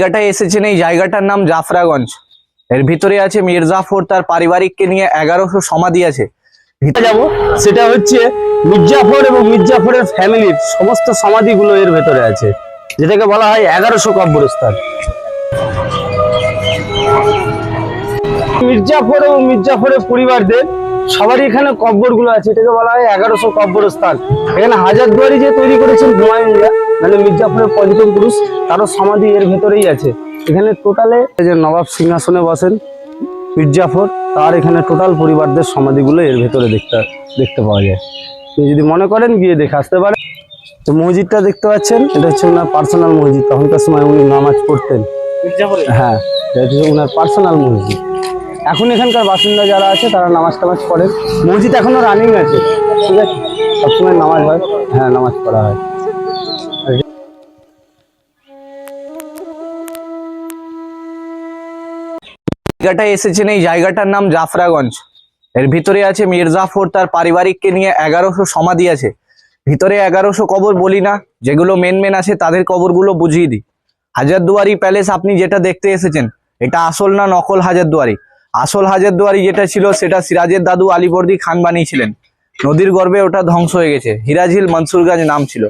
জায়গাটায় এসেছেন এই জায়গাটার নাম জাফরাগঞ্জ। এর ভিতরে আছে মির্জাফর, তার পারিবারিককে নিয়ে এগারোশো সমাধি আছে। যাব, সেটা হচ্ছে মির্জাফর এবং মির্জাফরের ফ্যামিলির সমস্ত সমাধিগুলো এর ভেতরে আছে, যেটাকে বলা হয় এগারোশো কব্বরস্থান মির্জাফর এবং মির্জাফরের পরিবারদের সবারই এখানে কব্বরগুলো আছে, এটাকে বলা হয় এগারোশো কব্বরস্থান এখানে হাজারদুয়ারি যে তৈরি করেছেন হুমায়ুনরা মানে মির্জাফরের পঞ্চম পুরুষ তারও সমাধি এর ভেতরেই আছে। এখানে টোটালে যে নবাব সিংহাসনে বসেন মির্জাফর তার এখানে টোটাল পরিবারদের সমাধিগুলো এর ভেতরে দেখতে দেখতে পাওয়া যায়। কেউ যদি মনে করেন গিয়ে দেখে আসতে পারে। তো মসজিদটা দেখতে পাচ্ছেন এটা হচ্ছে ওনার পার্সোনাল মসজিদ। তখনকার সময় উনি নামাজ পড়তেন। হ্যাঁ এটা হচ্ছে ওনার পার্সোনাল মসজিদ। এখন এখানকার বাসিন্দা যারা আছে তারা নামাজ টামাজ পড়েন। মসজিদ এখনও রানিং আছে ঠিক আছে? সবসময় নামাজ হয় হ্যাঁ নামাজ পড়া হয়। জায়গাটায় এসেছেন এই জায়গাটার নাম জাফরাগঞ্জ। এর ভিতরে আছে মির্জাফর, তার পারিবারিককে নিয়ে এগারোশো সমাধি আছে। ভিতরে এগারোশো কবর বলি না, যেগুলো মেন মেন আছে, তাদের কবরগুলো বুঝিয়ে দিই। হাজারদুয়ারি প্যালেস আপনি যেটা দেখতে এসেছেন, এটা আসল না নকল হাজারদুয়ারি? আসল হাজারদুয়ারি যেটা ছিল, সেটা সিরাজের দাদু আলিবর্দি খান বানিয়েছিলেন। নদীর গর্ভে ওটা ধ্বংস হয়ে গেছে, হিরাঝিল মনসুরগঞ্জ নাম ছিল।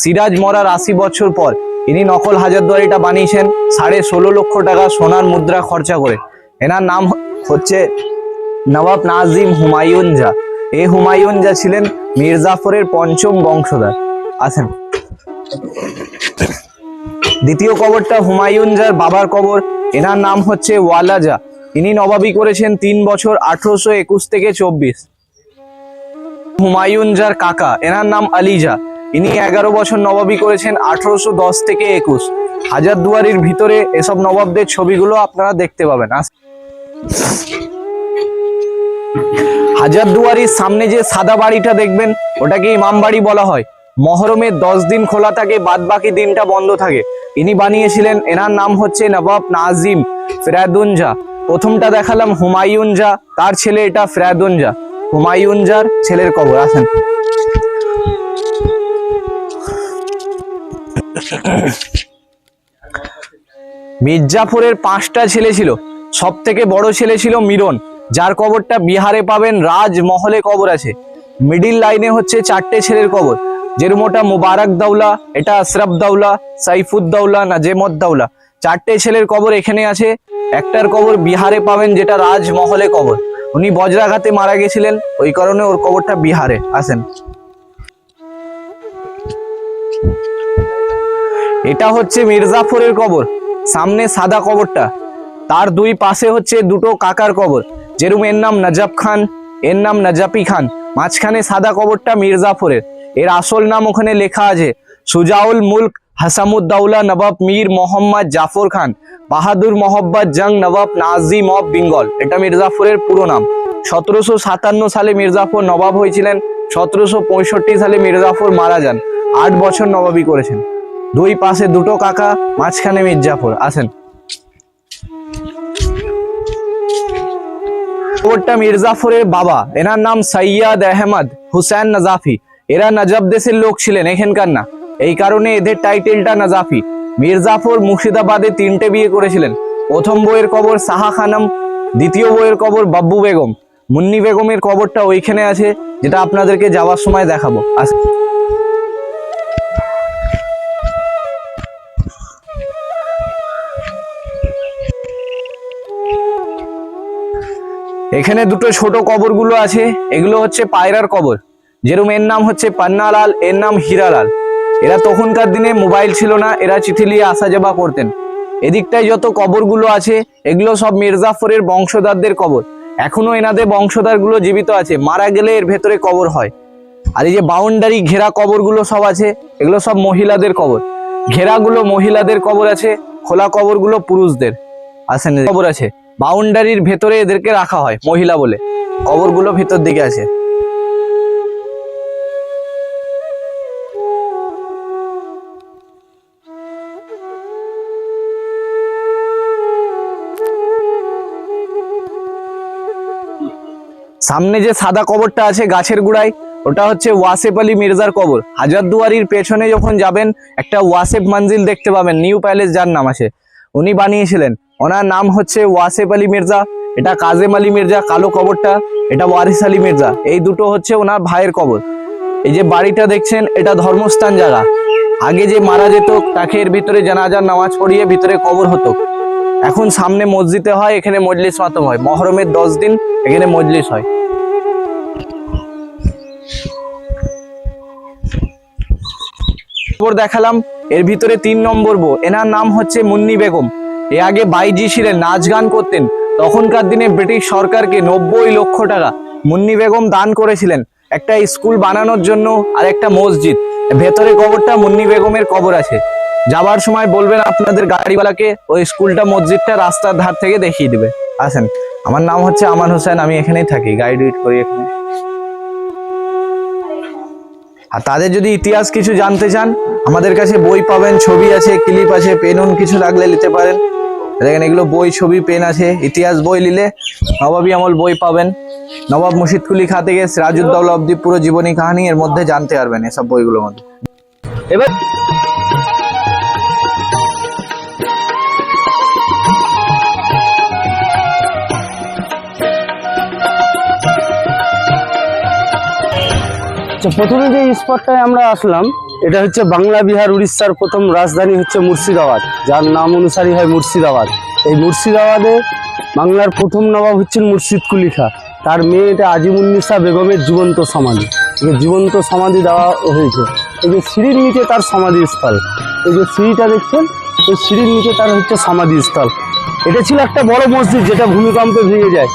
সিরাজ মরার আশি বছর পর, ইনি নকল হাজারদুয়ারিটা বানিয়েছেন, সাড়ে ষোলো লক্ষ টাকা সোনার মুদ্রা খরচা করে। এনার নাম হচ্ছে নবাব নাজিম হুমায়ুন জা এ হুমায়ুন জা ছিলেন মির্জাফরের পঞ্চম বংশধর। আছেন দ্বিতীয় কবরটা হুমায়ুন জার বাবার কবর। এনার নাম হচ্ছে ওয়ালাজা। ইনি নবাবি করেছেন তিন বছর আঠারোশো একুশ থেকে চব্বিশ। হুমায়ুন জার কাকা, এনার নাম আলিজা। ইনি এগারো বছর নবাবি করেছেন আঠারোশো দশ থেকে একুশ। হাজারদুয়ারির ভিতরে এসব নবাবদের ছবিগুলো আপনারা দেখতে পাবেন। হাজারদুয়ারির সামনে যে সাদা বাড়িটা দেখবেন, ওটাকে ইমাম বাড়ি বলা হয়। মহরমের দশ দিন খোলা থাকে বাদ বাকি দিনটা বন্ধ থাকে। ইনি বানিয়েছিলেন, এনার নাম হচ্ছে নবাব নাজিম ফেরাদুনজা। প্রথমটা দেখালাম হুমায়ুন জা তার ছেলে এটা ফেরাদুন জা হুমায়ুন জার ছেলের কবর, আসেন। মির্জাফরের পাঁচটা ছেলে ছিল। সব থেকে বড় ছেলে ছিল মিরন, যার কবরটা বিহারে পাবেন রাজমহলে কবর আছে। মিডিল লাইনে হচ্ছে চারটে ছেলের কবর যেরকম ওটা মুবারক দাউলা, এটা আশরাফ দাউলা সাইফুদ্দৌলা নাজেমুদ্দৌলা চারটে ছেলের কবর এখানে আছে, একটার কবর বিহারে পাবেন যেটা রাজমহলে কবর। উনি বজ্রাঘাতে মারা গেছিলেন, ওই কারণে ওর কবরটা বিহারে, আসেন। এটা হচ্ছে মির্জাফরের কবর, সামনে সাদা কবরটা। তার দুই পাশে হচ্ছে দুটো কাকার কবর। যেরুম এর নাম নজাব খান, এর নাম নজাপি খান। মাঝখানে সাদা কবরটা মির্জাফরের। এর আসল নাম ওখানে লেখা আছে, সুজাউল মুলক হাসামুদ্দৌলা নবাব মীর মোহাম্মদ জাফর খান, বাহাদুর মোহাম্মদ জং নবাব নাজিম অফ বেঙ্গল। এটা মির্জাফরের পুরো নাম। সতেরোশো সাতান্ন সালে মির্জাফর নবাব হয়েছিলেন, সতেরোশো পঁয়ষট্টি সালে মির্জাফর মারা যান। আট বছর নবাবি করেছেন। দুই পাশে দুটো কাকা, মাঝখানে মির্জাফর। আসেন। কবরটা মির্জাফরের বাবা। এনার নাম সৈয়দ আহমদ হুসেন নাজাফি। এরা নজব দেশের লোক ছিলেন এখানকার না। এই কারণে এদের টাইটেলটা নাজাফি। মির্জাফর মুর্শিদাবাদে তিনটে বিয়ে করেছিলেন। প্রথম বইয়ের কবর সাহা খানম, দ্বিতীয় বইয়ের কবর বাব্বু বেগম। মুন্নি বেগমের কবরটা ওইখানে আছে, যেটা আপনাদেরকে যাওয়ার সময় দেখাবো। আস- এখানে দুটো ছোট কবরগুলো আছে। এগুলো হচ্ছে পায়রার কবর। যেরকম এর নাম হচ্ছে পান্নালাল, এর নাম হীরালাল। এরা তখনকার দিনে মোবাইল ছিল না, এরা চিঠি নিয়ে আসা যাওয়া করতেন। এদিকটায় যত কবরগুলো আছে, এগুলো সব মির্জাফরের বংশধরদের কবর। এখনও এনাদের বংশধরগুলো জীবিত আছে, মারা গেলে এর ভেতরে কবর হয়। আর এই যে বাউন্ডারি ঘেরা কবরগুলো সব আছে, এগুলো সব মহিলাদের কবর। ঘেরাগুলো মহিলাদের কবর আছে, খোলা কবরগুলো পুরুষদের। আসেন কবর আছে। বাউন্ডারির ভেতরে এদেরকে রাখা হয়, মহিলা বলে। কবরগুলো ভেতর দিকে আছে। সামনে যে সাদা কবরটা আছে গাছের গুড়ায়, ওটা হচ্ছে ওয়াসেফ আলী মির্জার কবর। হাজারদুয়ারির পেছনে যখন যাবেন, একটা ওয়াসেফ মঞ্জিল দেখতে পাবেন, নিউ প্যালেস যার নাম আছে। উনি বানিয়েছিলেন। ওনার নাম হচ্ছে ওয়াসেফ আলী মির্জা, এটা কাজেম আলী মির্জা, কালো কবরটা, এটা ওয়ারিস আলী মির্জা। এই দুটো হচ্ছে ওনার ভাইয়ের কবর। এই যে বাড়িটা দেখছেন, এটা ধর্মস্থান জায়গা। আগে যে মারা যেত, তাকে এর ভিতরে জানাজার নামাজ পড়িয়ে ভিতরে কবর হতো। এখন সামনে মসজিদে হয়, এখানে মজলিস মাতম হয়। মহরমের দশ দিন, এখানে মজলিস হয়। দেখালাম, এর ভিতরে তিন নম্বর বো এনার নাম হচ্ছে মুন্নি বেগম। এ আগে বাইজি ছিলেন নাচ গান করতেন। তখনকার দিনে ব্রিটিশ সরকারকে নব্বই লক্ষ টাকা মুন্নি বেগম দান করেছিলেন। একটা স্কুল বানানোর জন্য আর একটা মসজিদ। ভেতরে কবরটা মুন্নি বেগমের কবর আছে। যাবার সময় বলবেন আপনাদের গাড়িওয়ালাকে ওই স্কুলটা, মসজিদটা রাস্তার ধার থেকে দেখিয়ে দেবে। আসেন, আমার নাম হচ্ছে আমান হোসেন, আমি এখানেই থাকি। গাইড উইড করি এখানে। আর তাদের যদি ইতিহাস কিছু জানতে চান, আমাদের কাছে বই পাবেন, ছবি আছে, ক্লিপ আছে, পেনুন কিছু লাগলে নিতে পারেন। দেখেন এগুলো বই ছবি পেন আছে ইতিহাস বই নিলে নবাবী আমল বই পাবেন। নবাব মুর্শিদকুলি খা থেকে সিরাজউদ্দৌলা অব্দি পুরো জীবনী কাহিনী এর মধ্যে জানতে পারবেন এসব বইগুলোর মধ্যে। এবার আচ্ছা, প্রথমে যে স্পটটায় আমরা আসলাম এটা হচ্ছে বাংলা, বিহার, উড়িষ্যার প্রথম রাজধানী হচ্ছে মুর্শিদাবাদ, যার নাম অনুসারী হয় মুর্শিদাবাদ। এই মুর্শিদাবাদে বাংলার প্রথম নবাব হচ্ছেন মুর্শিদ কুলি খা তার মেয়ে এটা আজিমুন্নিসা বেগমের জীবন্ত সমাধি। একে জীবন্ত সমাধি দেওয়া হয়েছে। এই যে সিঁড়ির নিচে তার সমাধিস্থল। এই যে সিঁড়িটা দেখছেন? এই সিঁড়ির নিচে তার হচ্ছে সমাধিস্থল। এটা ছিল একটা বড় মসজিদ যেটা ভূমিকম্পে ভেঙে যায়।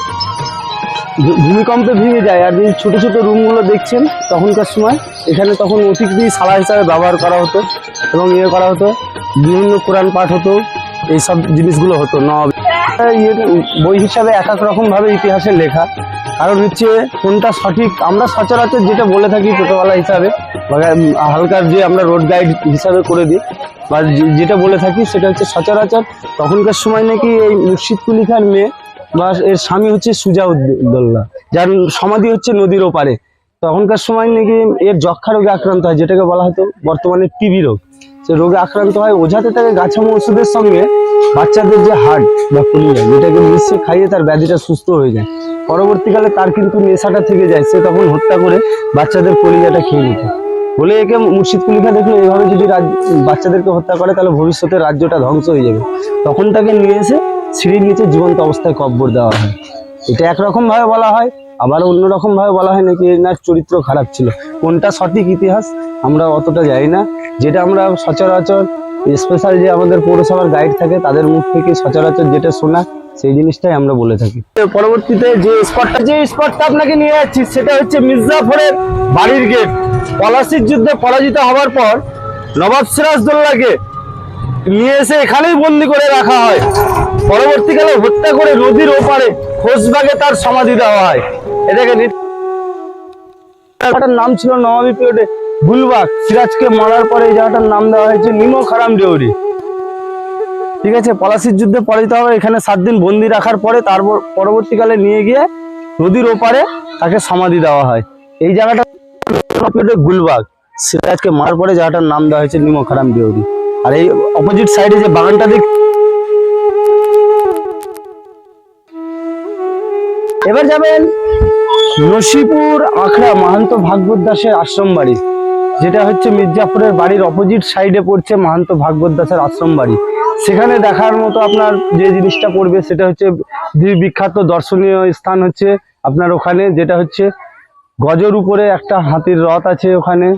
ভূমিকম্পে ভেঙে যায়। আর এই ছোটো ছোটো রুমগুলো দেখছেন তখনকার সময়, এখানে তখন অতিথি সালা হিসাবে ব্যবহার করা হতো এবং ইয়ে করা হতো, বিভিন্ন কোরআন পাঠ হতো, এইসব জিনিসগুলো হতো নবাব ইয়ে বই হিসাবে এক এক রকমভাবে ইতিহাসে লেখা। কারণ হচ্ছে কোনটা সঠিক, আমরা সচরাচর যেটা বলে থাকি টোটোওয়ালা হিসাবে হালকার যে আমরা রোড গাইড হিসাবে করে দিই, বা যেটা বলে থাকি সেটা হচ্ছে সচরাচর। তখনকার সময় নাকি এই মুর্শিদ কুলি খান মেয়ে বা এর স্বামী হচ্ছে সুজাউদ্দৌল্লা যার সমাধি হচ্ছে নদীর ওপারে। তখনকার সময় নাকি এর যক্ষা রোগে আক্রান্ত হয়, যেটাকে বলা হতো বর্তমানে টিবি রোগ। সে রোগে আক্রান্ত হয়, ওঝাতে তাকে গাছামো ওষুধের সঙ্গে বাচ্চাদের যে হার্ট বা কলিজা যেটাকে মিশিয়ে খাইয়ে তার ব্যাধিটা সুস্থ হয়ে যায়। পরবর্তীকালে তার কিন্তু নেশাটা থেকে যায়, সে তখন হত্যা করে বাচ্চাদের কলিজাটা খেয়ে নিত। বলে একে মুর্শিদ কুলিখা দেখল এইভাবে যদি বাচ্চাদেরকে হত্যা করে, তাহলে ভবিষ্যতে রাজ্যটা ধ্বংস হয়ে যাবে। তখন তাকে নিয়ে এসে সিঁড়ির নিচে জীবন্ত অবস্থায় কব্বর দেওয়া হয়। এটা একরকম ভাবে বলা হয় আবার অন্যরকম ভাবে বলা হয় নাকি এনার চরিত্র খারাপ ছিল। কোনটা সঠিক ইতিহাস আমরা অতটা জানি না। যেটা আমরা সচরাচর স্পেশাল যে আমাদের পৌরসভার গাইড থাকে, তাদের মুখ থেকে সচরাচর যেটা শোনা, সেই জিনিসটাই আমরা বলে থাকি। পরবর্তীতে যে স্পটটা যে স্পটটা আপনাকে নিয়ে যাচ্ছি, সেটা হচ্ছে মির্জাফরের বাড়ির গেট পলাশির যুদ্ধে পরাজিত হওয়ার পর নবাব সিরাজদৌল্লাকে নিয়ে এসে এখানেই বন্দি করে রাখা হয়। পরবর্তীকালে হত্যা করে নদীর ওপারে খোঁজবাগে তার সমাধি দেওয়া হয়। এটাকে জায়গাটার নাম ছিল নবাবী পিরিয়ডে গুলবাগ সিরাজকে মারার পরে এই জায়গাটার নাম দেওয়া হয়েছে নিমো খারাম দেউরি ঠিক আছে, পলাশির যুদ্ধে পরাজিত হবে, এখানে সাত দিন বন্দি রাখার পরে তারপর পরবর্তীকালে নিয়ে গিয়ে নদীর ওপারে তাকে সমাধি দেওয়া হয়। এই জায়গাটা গুলবাগ সিরাজকে মারার পরে জায়গাটার নাম দেওয়া হয়েছে নিমো খারাম দেউরি আর এই অপোজিট সাইডে যে বাগানটা দেখ এবার যাবেন নসিপুর আখড়া মাহান্ত ভাগবত দাসের আশ্রম বাড়ি, যেটা হচ্ছে মির্জাপুরের বাড়ির অপোজিট সাইডে পড়ছে মাহান্ত ভাগবত দাসের আশ্রম বাড়ি। সেখানে দেখার মতো আপনার যে জিনিসটা পড়বে, সেটা হচ্ছে বি- বিখ্যাত দর্শনীয় স্থান হচ্ছে আপনার ওখানে, যেটা হচ্ছে গজের উপরে একটা হাতির রথ আছে ওখানে।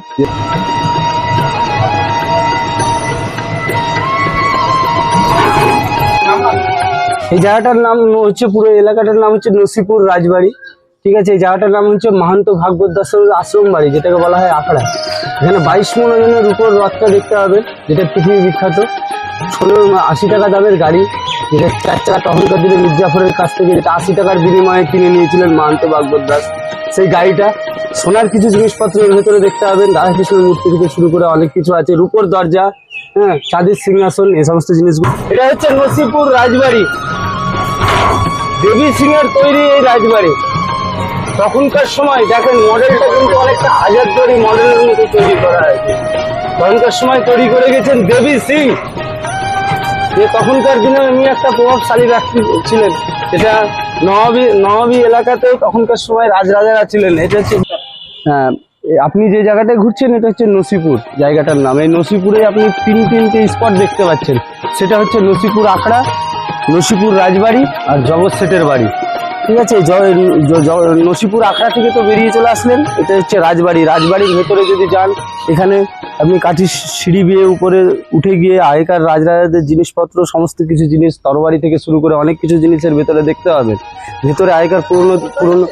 এই জায়গাটার নাম হচ্ছে পুরো এলাকাটার নাম হচ্ছে নসিপুর রাজবাড়ি, ঠিক আছে? এই জায়গাটার নাম হচ্ছে মাহান্ত ভাগবত দাসের আশ্রম বাড়ি, যেটাকে বলা হয় আখড়া। এখানে বাইশ মন ওজনের উপর রথটা দেখতে হবে, যেটা পৃথিবী বিখ্যাত। ষোলো আশি টাকা দামের গাড়ি, যেটা চার চাকা তখনকার দিনে মির্জাফরের কাছ থেকে, যেটা আশি টাকার বিনিময়ে কিনে নিয়েছিলেন মাহান্ত ভাগবত দাস। সেই গাড়িটা সোনার কিছু জিনিসপত্র এর ভেতরে দেখতে পাবেন, রাধাকৃষ্ণের মূর্তি থেকে শুরু করে অনেক কিছু আছে। রূপোর দরজা হ্যাঁ চাঁদের সিংহাসন, এই সমস্ত জিনিসগুলো। এটা হচ্ছে নসিপুর রাজবাড়ি। দেবী সিং এর তৈরি এই রাজবাড়ি। তখনকার সময়, দেখেন মডেলটা কিন্তু অনেকটা হাজারদুয়ারি মডেলের মতো তৈরি করা হয়েছে। তখনকার সময় তৈরি করে গেছেন দেবী সিং। যে তখনকার দিনে উনি একটা প্রভাবশালী ব্যক্তি ছিলেন। এটা নবাবী নবাবী এলাকাতেও তখনকার সময় রাজরাজারা ছিলেন। এটা হচ্ছে হ্যাঁ আপনি যে জায়গাটায় ঘুরছেন, এটা হচ্ছে নসিপুর জায়গাটার নাম। এই নসিপুরে আপনি তিন, তিনটে স্পট দেখতে পাচ্ছেন। সেটা হচ্ছে নসিপুর আখড়া, নসিপুর রাজবাড়ি আর জগৎ শেঠের বাড়ি। ঠিক আছে? নসিপুর আখড়া থেকে তো বেরিয়ে চলে আসলেন। এটা হচ্ছে রাজবাড়ি। রাজবাড়ির ভেতরে যদি যান, এখানে আপনি কাঠির সিঁড়ি বিয়ে উপরে উঠে গিয়ে আগেকার রাজরাজাদের জিনিসপত্র, সমস্ত কিছু জিনিস, তরবারি থেকে শুরু করে অনেক কিছু জিনিসের ভেতরে দেখতে পাবেন। ভেতরে আগেকার পুরনো পুরনো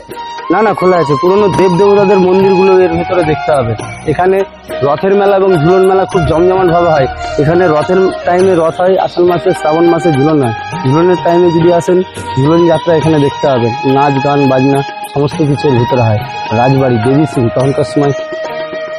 না না, খোলা আছে। পুরনো দেব দেবতাদের মন্দিরগুলো এর ভেতরে দেখতে হবে। এখানে রথের মেলা এবং ঝুলন মেলা খুব জমজমাট ভাবে হয়। এখানে রথের টাইমে রথ হয়, আষাঢ় মাসে, শ্রাবণ মাসে ঝুলন হয়। ঝুলনের টাইমে যদি আসেন, ঝুলন যাত্রা এখানে দেখতে হবে নাচ, গান, বাজনা, সমস্ত কিছুর ভিতরে হয়। রাজবাড়ি, দেবী সিং, তখনকার সময়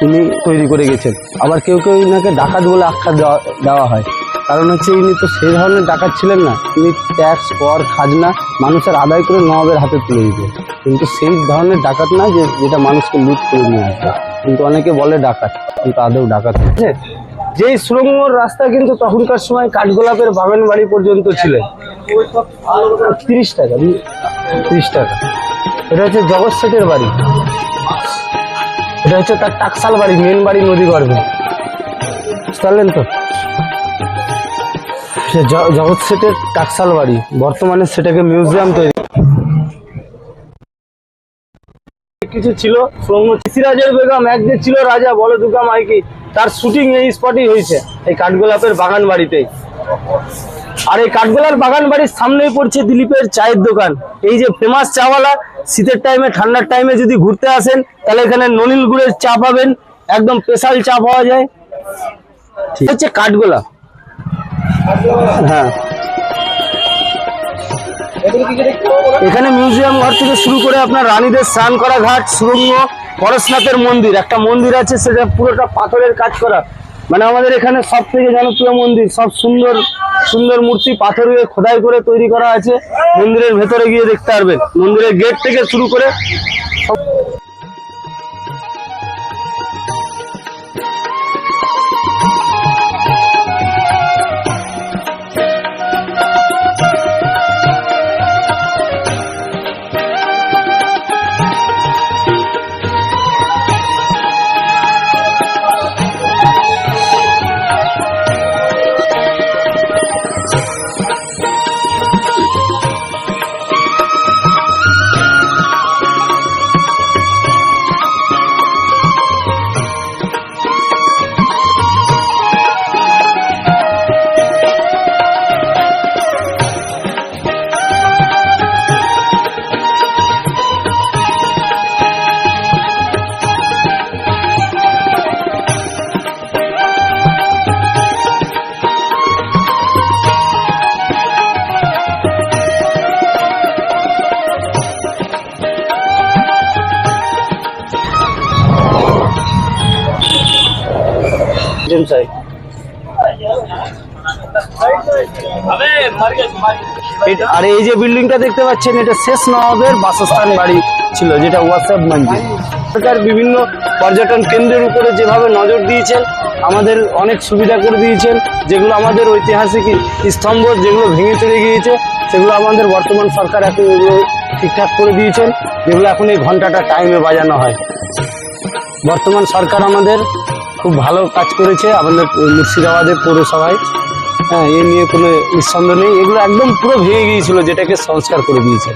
তিনি তৈরি করে গেছেন। আবার কেউ কেউ ইনাকে ডাকাত বলে আখ্যা দেওয়া দেওয়া হয়। কারণ হচ্ছে ইনি তো সেই ধরনের ডাকাত ছিলেন না। তিনি ট্যাক্স কর, খাজনা মানুষের আদায় করে নবাবের হাতে তুলে দিতেন। কিন্তু সেই ধরনের ডাকাত না যে যেটা মানুষকে লুট করে নিয়ে আসবে কিন্তু অনেকে বলে ডাকাত, কিন্তু আদৌ ডাকাত। ঠিক আছে? যেই সুরঙ্গর রাস্তা কিন্তু তখনকার সময় কাঠগোলাপের বাগান বাড়ি পর্যন্ত ছিলেন তিরিশ টাকা তিরিশ টাকা। এটা হচ্ছে জগৎ শেঠের বাড়ি। এটা হচ্ছে তার টাকসাল বাড়ি মেন বাড়ি নদী গর্ভে বুঝতে পারলেন তো? সে জগৎ সেটের টাকসাল বাড়ি বর্তমানে সেটাকে মিউজিয়াম তৈরি। কিছু ছিল সিরাজের বেগম এক যে ছিল রাজা বলো দুর্গা মাইকি তার শুটিং এই স্পটেই হয়েছে এই কাঠগোলাপের বাগান বাড়িতেই। আর এই কাঠগোলার বাগান বাড়ির সামনেই পড়ছে দিলীপের চায়ের দোকান। এই যে ফেমাস চাওয়ালা শীতের টাইমে ঠান্ডার টাইমে যদি ঘুরতে আসেন তাহলে এখানে নলিল গুড়ের চা পাবেন। একদম স্পেশাল চা পাওয়া যায়। হচ্ছে কাঠগোলা হ্যাঁ। এখানে মিউজিয়াম ঘর থেকে শুরু করে আপনার রানীদের স্নান করা ঘাট, সুরঙ্গ, পরশনাথের মন্দির। একটা মন্দির আছে, সেটা পুরোটা পাথরের কাজ করা। মানে আমাদের এখানে সব থেকে জনপ্রিয় মন্দির, সব সুন্দর সুন্দর মূর্তি পাথর খোদাই করে তৈরি করা আছে। মন্দিরের ভেতরে গিয়ে দেখতে পারবেন। মন্দিরের গেট থেকে শুরু করে এটা- আর এই যে বিল্ডিংটা দেখতে পাচ্ছেন এটা শেষ নবাবের বাসস্থান বাড়ি ছিল যেটা ওয়াসাব মন্দির সরকার বিভিন্ন পর্যটন কেন্দ্রের উপরে যেভাবে নজর দিয়েছেন আমাদের অনেক সুবিধা করে দিয়েছেন যেগুলো আমাদের ঐতিহাসিক স্তম্ভ যেগুলো ভেঙে চলে গিয়েছে সেগুলো আমাদের বর্তমান সরকার এখন এগুলো ঠিকঠাক করে দিয়েছেন যেগুলো এখন এই ঘন্টাটা টাইমে বাজানো হয়। বর্তমান সরকার আমাদের খুব ভালো কাজ করেছে আমাদের মুর্শিদাবাদের পৌরসভায়। হ্যাঁ এ নিয়ে কোনো নিঃসন্দেহ নেই। এগুলো একদম পুরো ভেঙে গিয়েছিল, যেটাকে সংস্কার করে দিয়েছে।